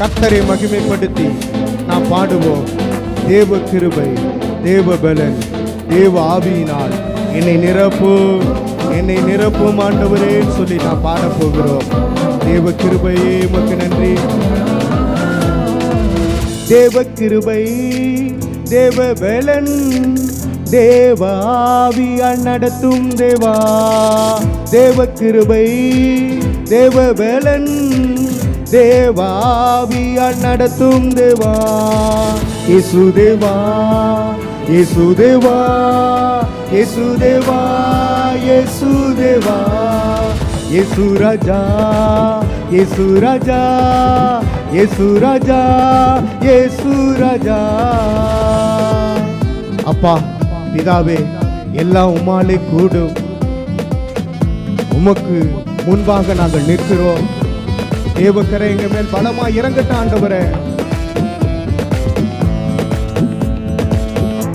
கத்தரை மகிமைப்படுத்தி நாம் பாடுவோம். தேவ கிருபை தேவ பலன் தேவ ஆவியினால். என்னை நிரப்பு என்னை நிரப்பும் ஆண்டவரேன்னு சொல்லி நாம் பாடப்போகிறோம் தேவ கிருபையே உமக்கு நன்றி. தேவ கிருபை தேவ பலன் தேவாவி ஆவியால் நடத்தும் தேவா. தேவ கிருபை தேவ பலன் தேவ நடத்தும் தேவா. இயேசு தேவா இயேசு தேவா இசு தேவா இயேசு தேவா. இயேசு ராஜா இசு ராஜா இசு ராஜா இசு ராஜா. அப்பா பிதாவே எல்லாம் உமாலே கூடும். உமக்கு முன்பாக நாங்கள் நிற்கிறோம். தேவக்கரை எங்க மேல் பலமா இறங்கட்ட ஆண்டவரே.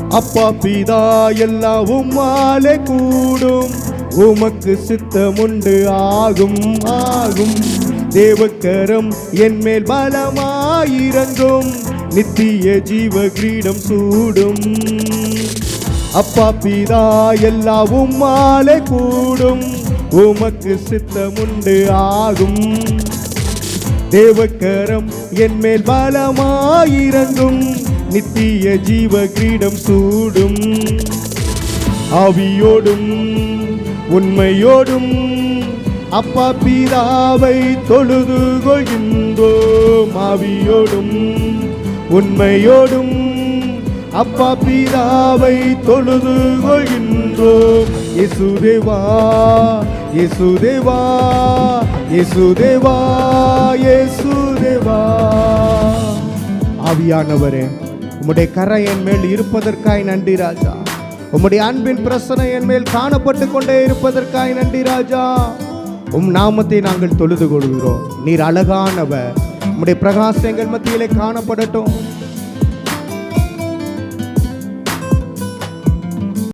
அப்பா பிதா எல்லாம் உம்மாலே கூடும். உமக்கு சித்தமுண்டு ஆகும் ஆகும். தேவக்கரம் என் மேல் பலமாயிரங்கும் நித்திய ஜீவ கிரீடம் சூடும். அப்பா பிதா எல்லாவும் மாலை கூடும். உமக்கு சித்தமுண்டு ஆகும். தேவக்கரம் என் மேல் பலமாயிரங்கும் நித்திய ஜீவ கிரீடம் சூடும். ஆவியோடும் உண்மையோடும் அப்பா பீதாவை தொழுது கொள்கின்றோம். ஆவியோடும் உண்மையோடும் அப்பா பீதாவை தொழுது கொள்கின்றோம். இசுதேவா இசுதேவா இயேசுதேவா இயேசுதேவா. ஆவியானவரே உம்முடைய கரை என் மேல் இருப்பதற்காய் நன்றி ராஜா. உம்முடைய அன்பின் பிரசனை என் மேல் காணப்பட்டு கொண்டே இருப்பதற்காய் நன்றி ராஜா. உம் நாமத்தை நாங்கள் தொழுது கொள்கிறோம். நீர் அழகானவர். உம்முடைய பிரகாசங்கள் மத்தியிலே காணப்படட்டும்.